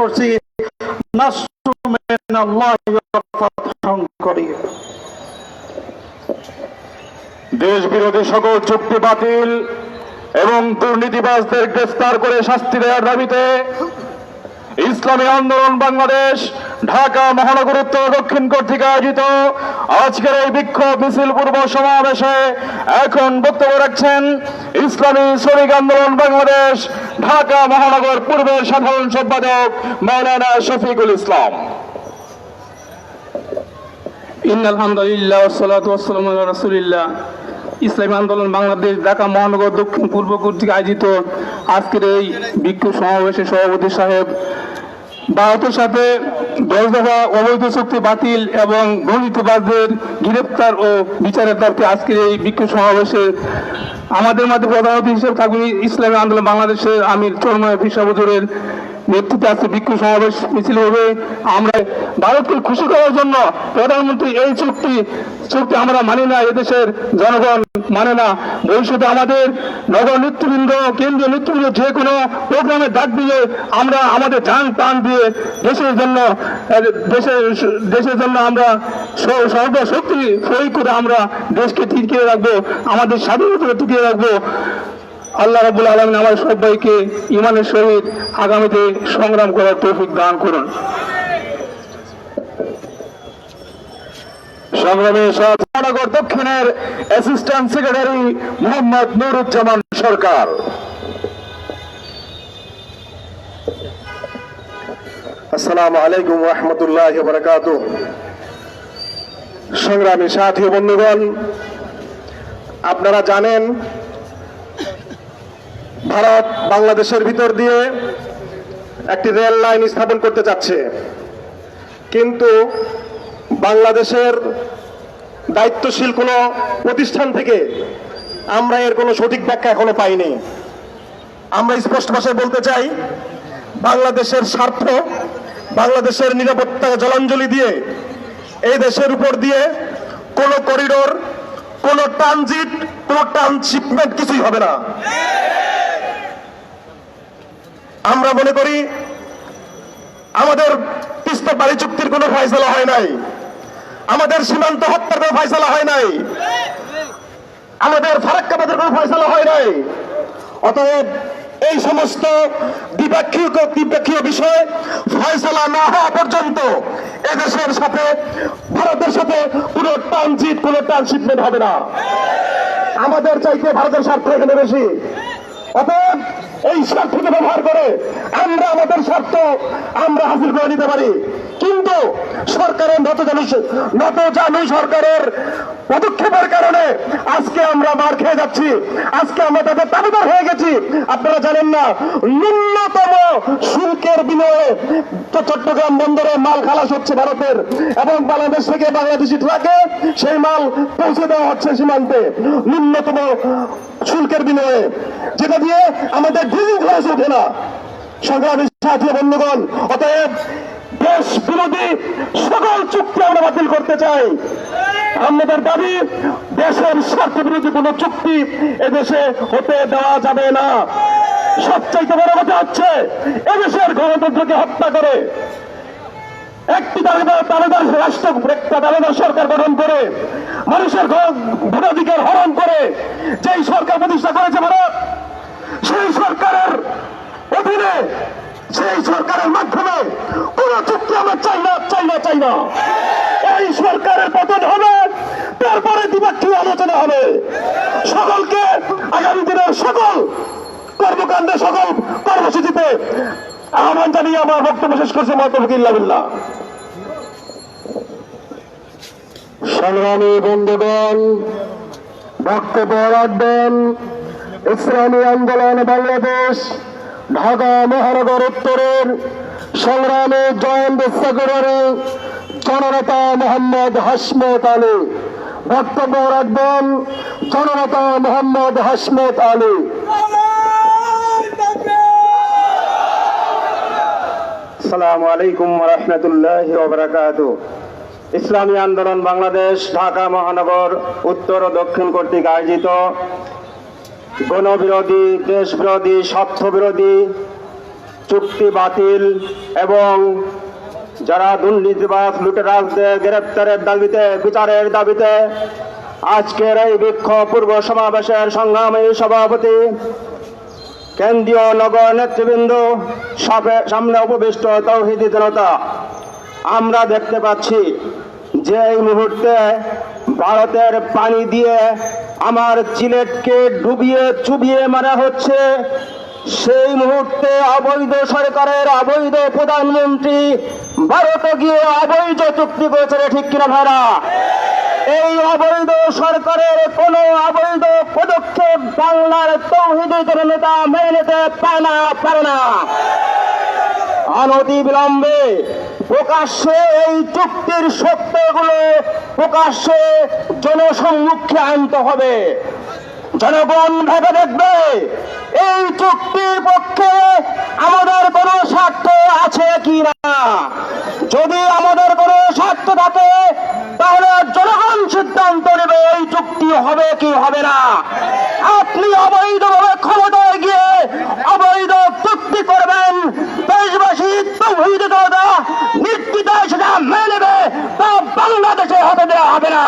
করছি দেশ বিরোধী সকল চুক্তি বাতিল এবং দুর্নীতিবাসদের গ্রেফতার করে শাস্তি দেওয়ার দাবিতে ইসলামী আন্দোলন বাংলাদেশ, ঢাকা মহানগর উত্তর দক্ষিণ কর্তৃক আয়োজিত। আজকের এই বিক্ষোভ মিছিল পূর্ব সমাবেশে এখন বক্তব্য রাখছেন ইসলামী শ্রমিক আন্দোলন বাংলাদেশ, ঢাকা মহানগর পূর্বের সাধারণ সম্পাদক মৌলানা শফিকুল ইসলাম। ইন আলহামদুলিল্লাহ সালাত ওয়াসালাম আলা ইসলামী আন্দোলন বাংলাদেশ, ঢাকা মহানগর দক্ষিণ পূর্ব কর্তৃক আয়োজিত আজকের এই বিক্ষোভ সমাবেশে সভাপতি সাহেব ভারতের সাথে দশ দফা অবৈধ চুক্তি বাতিল এবং দুর্নীতিবাজদের গ্রেপ্তার ও বিচারের দাবিতে আজকের এই বিক্ষোভ সমাবেশে আমাদের মধ্যে প্রধান অতিথি হিসেবে থাকবেন ইসলামী আন্দোলন বাংলাদেশের আমির চরমায় ফিসাবুজুরের নেতৃত্বে আজকে বিক্ষোভ সমাবেশ মিছিল হবে। আমরা ভারতকে খুশি করার জন্য প্রধানমন্ত্রী এই চুক্তি চুক্তি আমরা মানি না, এদেশের জনগণ মানে না। ভবিষ্যতে আমাদের নগর নেতৃবৃন্দ, কেন্দ্রীয় নেতৃবৃন্দ যে কোনো প্রোগ্রামে ডাক দিয়ে আমরা আমাদের যান প্রাণ দিয়ে দেশের জন্য, দেশের দেশের জন্য আমরা সর্বশক্তি প্রয়োগ করে আমরা দেশকে টিকিয়ে রাখব, আমাদের স্বাধীনতা টিকিয়ে রাখব। আল্লাহ রাবুল আলমিন আমার সবাইকে ইমানের সহিত আগামীতে সংগ্রাম করার তৌফিক দান করুন। দক্ষিণের অ্যাসিস্ট্যান্ট সেক্রেটারি মোহাম্মদ নুরুজ্জামান সরকার। আসসালামু আলাইকুম রহমতুল্লাহ বরকাত সংগ্রামী সাথী বন্ধুগণ, আপনারা জানেন ভারত বাংলাদেশের ভিতর দিয়ে একটি রেল লাইন স্থাপন করতে চাচ্ছে কিন্তু বাংলাদেশের দায়িত্বশীল কোনো প্রতিষ্ঠান থেকে আমরা এর কোনো সঠিক ব্যাখ্যা এখনও পাইনি। আমরা স্পষ্ট ভাষায় বলতে চাই, বাংলাদেশের স্বার্থ, বাংলাদেশের নিরাপত্তা জলাঞ্জলি দিয়ে এই দেশের উপর দিয়ে কোনো করিডোর কোনো ট্রানজিট কোনো ট্রান্সশিপমেন্ট কিছুই হবে না। আমরা মনে করি আমাদের তিস্তা বাড়ি চুক্তির কোনো ফয়সলা হয় নাই। আমাদের সীমান্ত হত্যার কোনো ফয়সলা হয় নাই। আমাদের ফারাক্কাবাদের কোনো ফয়সলা হয় নাই। অতএব এই সমস্ত দ্বিপাক্ষিক দ্বিপাক্ষীয় বিষয় ফয়সলা না হওয়া পর্যন্ত এদেশের সাথে, ভারতের সাথে কোনো ট্রানজিট, কোনো ট্রান্সশিপমেন্ট হবে না। আমাদের চাইতে ভারতের স্বার্থ এখানে বেশি। অতএব এই স্বার্থকে ব্যবহার করে আমরা আমাদের স্বার্থ আমরা হাসিল করে নিতে পারি। কিন্তু সরকারের নত জানু নত জানু সরকারের পদক্ষেপের কারণে আজকে আমরা মার খেয়ে যাচ্ছি। আজকে আমরা তাদের দাবিদার হয়ে গেছি। আপনারা জানেন না, ন্যূনতম শুল্কের বিনিময়ে চট্টগ্রাম বন্দরে মাল খালাস হচ্ছে ভারতের এবং বাংলাদেশ থেকে বাংলাদেশি ট্রাকে সেই মাল পৌঁছে দেওয়া হচ্ছে সীমান্তে। ন্যূনতম শুল্কের বিনিময়ে, যেটা দিয়ে আমাদের ডিজেল খরচ ওঠে না। সংগ্রামী সাথী বন্ধুগণ, অতএব দেশ বিরোধী সকল চুক্তি আমরা বাতিল করতে চাই। আমাদের দাবি, দেশের স্বার্থ বিরোধী কোন চুক্তি এদেশে হতে দেওয়া যাবে না। সবচাইতে বড় কথা হচ্ছে, এদেশের গণতন্ত্রকে হত্যা করে একটি দাবিদার দাবিদার রাষ্ট্র, একটা দাবিদার সরকার গঠন করে, মানুষের ভোটাধিকার হরণ করে, যেই সরকার প্রতিষ্ঠা করেছে ভারত, সেই সরকারের অধীনে, সেই সরকারের মাধ্যমে কোন চুক্তি আমরা চাই না চাই না চাই না। এই সরকারের পতন হবে, তারপরে দ্বিপাক্ষিক আলোচনা হবে। সকলকে আগামী দিনের সকল কর্মকাণ্ডে, সকল কর্মসূচিতে আহ্বান জানিয়ে আমার বক্তব্য শেষ করছে মহতফিল্লা বিল্লাহ সংগ্রামী বন্ধুগণ, বক্তব্য রাখবেন। ইসলামী আন্দোলন বাংলাদেশ, ঢাকা মহানগর উত্তরের সংগ্রামী জয়েন্ট সেক্রেটারি জননেতা মোহাম্মদ হাসমত আলী। বক্তব্য রাখবেন জননেতা মোহাম্মদ হাসমত আলী। আসসালামু আলাইকুম রহমতুল্লাহ ওবরাকাত ইসলামী আন্দোলন বাংলাদেশ, ঢাকা মহানগর, উত্তর ও দক্ষিণ কর্তৃক আয়োজিত। গণবিরোধী দেশ বিরোধী স্বার্থ বিরোধী চুক্তি বাতিল এবং যারা দুর্নীতিবাদ লুটেরাজদের গ্রেপ্তারের দাবিতে, বিচারের দাবিতে আজকের এই বিক্ষোভ পূর্ব সমাবেশের সংগ্রামী সভাপতি, কেন্দ্রীয় নগর নেতৃবৃন্দ, সামনে উপবিষ্ট তৌহিদি জনতা। আমরা দেখতে পাচ্ছি যে এই মুহূর্তে ভারতের পানি দিয়ে আমার চিলেটকে ডুবিয়ে চুবিয়ে মারা হচ্ছে। সেই মুহূর্তে অবৈধ সরকারের অবৈধ প্রধানমন্ত্রী ভারতে গিয়ে অবৈধ চুক্তি করেছে ঠিক কিনা ভাড়া এই অবৈধ সরকারের কোন অবৈধ পদক্ষেপ বাংলার তৌহিদি নেতা মেনে নিতে পায় না, পারে না। অনতি বিলম্বে প্রকাশ্যে এই চুক্তির সত্যগুলো প্রকাশ্যে জনসম্মুখে আনতে হবে। জনগণ ভেবে দেখবে, এই চুক্তির পক্ষে আমাদের কোনো স্বার্থ আছে কি না যদি আমাদের কোনো স্বার্থ থাকে, তাহলে জনগণ সিদ্ধান্ত নেবে এই চুক্তি হবে কি হবে না। আপনি অবৈধভাবে ক্ষমতায় গিয়ে অবৈধ চুক্তি করবেন, দেশবাসী তৌহিদ নিশ্চিতায় সেটা মেনে নেবে, তা বাংলাদেশে হতে দেওয়া হবে না।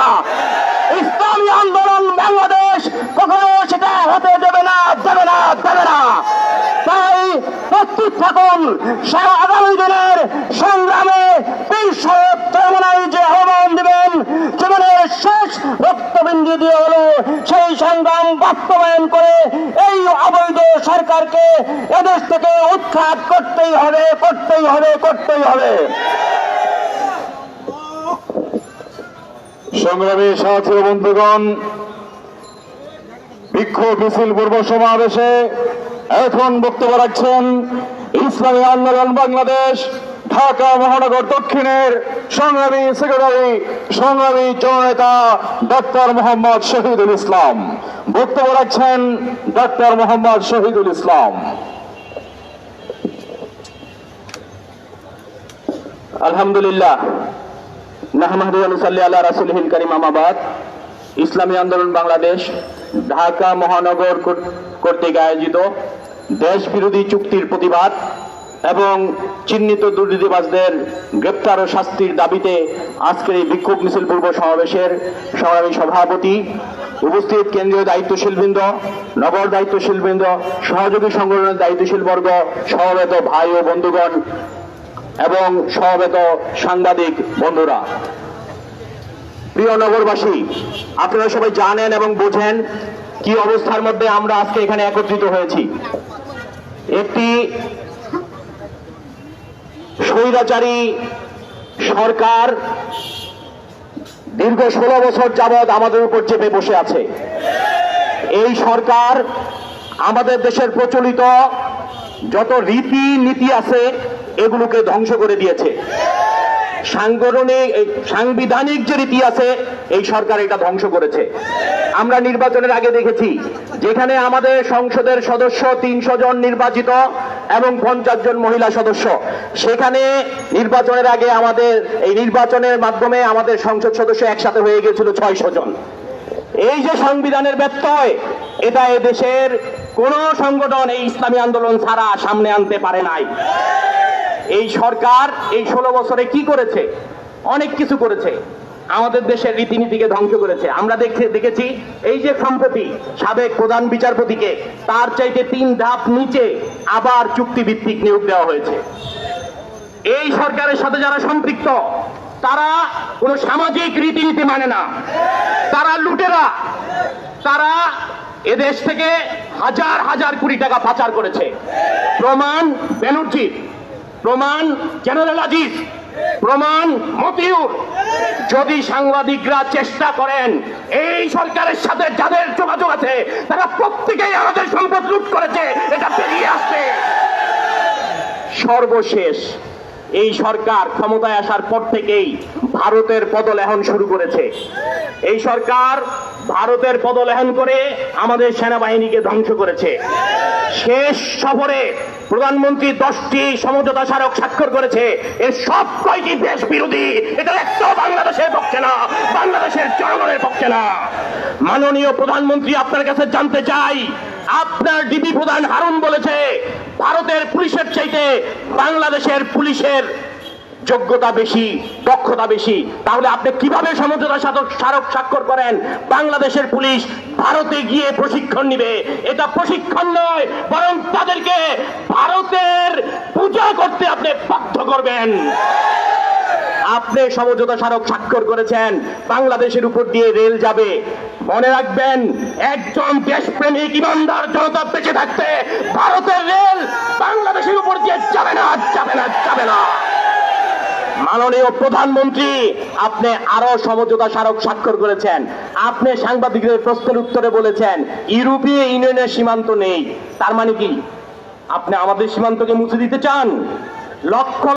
ইসলামী আন্দোলন বাংলাদেশ কখনো সেটা হতে দেবে না দেবে না দেবে না। তাই প্রস্তুত থাকুন সারা আগামী দিনের সংগ্রামে বিশ্ব চরমনায় যে আহ্বান দিবেন জীবনের শেষ রক্তবিন্দু দিয়ে হলো সেই সংগ্রাম বাস্তবায়ন করে এই অবৈধ সরকারকে এদেশ থেকে উৎখাত করতেই হবে করতেই হবে করতেই হবে। সংগ্রামী সাথী বন্ধুগণ, বিক্ষোভ মিছিল পূর্ব সমাবেশে এখন বক্তব্য রাখছেন ইসলামী আন্দোলন বাংলাদেশ ঢাকা মহানগর দক্ষিণের সংগ্রামী সেক্রেটারি, সংগ্রামী জননেতা ডক্টর মোহাম্মদ শহীদুল ইসলাম। বক্তব্য রাখছেন ডক্টর মোহাম্মদ শহীদুল ইসলাম। আলহামদুলিল্লাহ সাল্লি আল্লাহ রাসুলহিল করিম আমাবাদ ইসলামী আন্দোলন বাংলাদেশ, ঢাকা মহানগর কর- কর্তৃক আয়োজিত দেশ বিরোধী চুক্তির প্রতিবাদ। এবং চিহ্নিত দুর্নীতিবাজদের গ্রেপ্তার ও শাস্তির দাবিতে আজকের এই বিক্ষোভ মিছিল পূর্ব সমাবেশের সংগ্রামী সভাপতি উপস্থিত কেন্দ্রীয় দায়িত্বশীল বৃন্দ নগর দায়িত্বশীল বৃন্দ সহযোগী সংগঠনের দায়িত্বশীল বর্গ, সমবেত ভাই ও বন্ধুগণ এবং সমবেত সাংবাদিক বন্ধুরা। প্রিয় নগরবাসী, আপনারা সবাই জানেন এবং বোঝেন কি অবস্থার মধ্যে আমরা আজকে এখানে একত্রিত হয়েছি। একটি স্বৈরাচারী সরকার দীর্ঘ ষোলো বছর যাবৎ আমাদের উপর চেপে বসে আছে। এই সরকার আমাদের দেশের প্রচলিত যত রীতি নীতি আছে, এগুলোকে ধ্বংস করে দিয়েছে। সাংগঠনিক সাংবিধানিক যে রীতি আছে, এই সরকার এটা ধ্বংস করেছে। আমরা নির্বাচনের আগে দেখেছি, যেখানে আমাদের সংসদের সদস্য তিনশো জন নির্বাচিত এবং পঞ্চাশ জন মহিলা সদস্য। সেখানে নির্বাচনের আগে আমাদের, এই নির্বাচনের মাধ্যমে আমাদের সংসদ সদস্য একসাথে হয়ে গেছিল ছয়শো জন। এই যে সংবিধানের ব্যত্যয়, এটা এ দেশের কোন সংগঠন এই ইসলামী আন্দোলন ছাড়া সামনে আনতে পারে নাই। এই সরকার এই ষোলো বছরে কি করেছে? অনেক কিছু করেছে। আমাদের দেশের রীতিনীতিকে ধ্বংস করেছে। আমরা দেখে দেখেছি, এই যে সম্প্রতি সাবেক প্রধান বিচারপতিকে, তার চাইতে তিন ধাপ নিচে আবার চুক্তিভিত্তিক নিয়োগ দেওয়া হয়েছে। এই সরকারের সাথে যারা সম্পৃক্ত, তারা কোনো সামাজিক রীতিনীতি মানে না। তারা লুটেরা। তারা এদেশ থেকে হাজার হাজার কোটি টাকা পাচার করেছে। প্রমাণ ব্যানার্জি প্রমাণ জেনারেল আজিজ, প্রমাণ মতিউর। যদি সাংবাদিকরা চেষ্টা করেন, এই সরকারের সাথে যাদের যোগাযোগ আছে, তারা প্রত্যেকেই আমাদের সম্পদ লুট করেছে, এটা বেরিয়ে আসছে। সর্বশেষ, এই সরকার ক্ষমতায় আসার পর থেকেই ভারতের পদলেহন শুরু করেছে। এই সরকার ভারতের পদলেহন করে আমাদের সেনাবাহিনীকে ধ্বংস করেছে। শেষ সফরে প্রধানমন্ত্রী দশটি সমঝোতা স্মারক স্বাক্ষর করেছে। এর সব কয়টি দেশ বিরোধী? এটা একটাও বাংলাদেশের পক্ষে না, বাংলাদেশের জনগণের পক্ষে না। মাননীয় প্রধানমন্ত্রী, আপনার কাছে জানতে চাই, আপনার ডিবি প্রধান হারুন বলেছে, ভারতের পুলিশের চাইতে বাংলাদেশের পুলিশের যোগ্যতা বেশি, দক্ষতা বেশি। তাহলে আপনি কীভাবে সমঝোতা সাধক স্মারক স্বাক্ষর করেন? বাংলাদেশের পুলিশ ভারতে গিয়ে প্রশিক্ষণ নিবে। এটা প্রশিক্ষণ নয়, বরং তাদেরকে ভারতের পূজা করতে আপনি বাধ্য করবেন। আপনি সমঝোতা স্মারক স্বাক্ষর করেছেন, বাংলাদেশের উপর দিয়ে রেল যাবে। মনে রাখবেন, একজন দেশপ্রেমিক ইমানদার জনতা বেঁচে থাকতে ভারতের রেল বাংলাদেশের উপর দিয়ে যাবে না যাবে না যাবে না। মাননীয় প্রধানমন্ত্রী, আপনি আরও সমঝোতা স্মারক স্বাক্ষর করেছেন। আপনি সাংবাদিকদের প্রশ্নের উত্তরে বলেছেন, ইউরোপীয় ইউনিয়নের সীমান্ত নেই। তার মানে কি? আপনি আমাদের সীমান্তকে মুছে দিতে চান? লক্ষ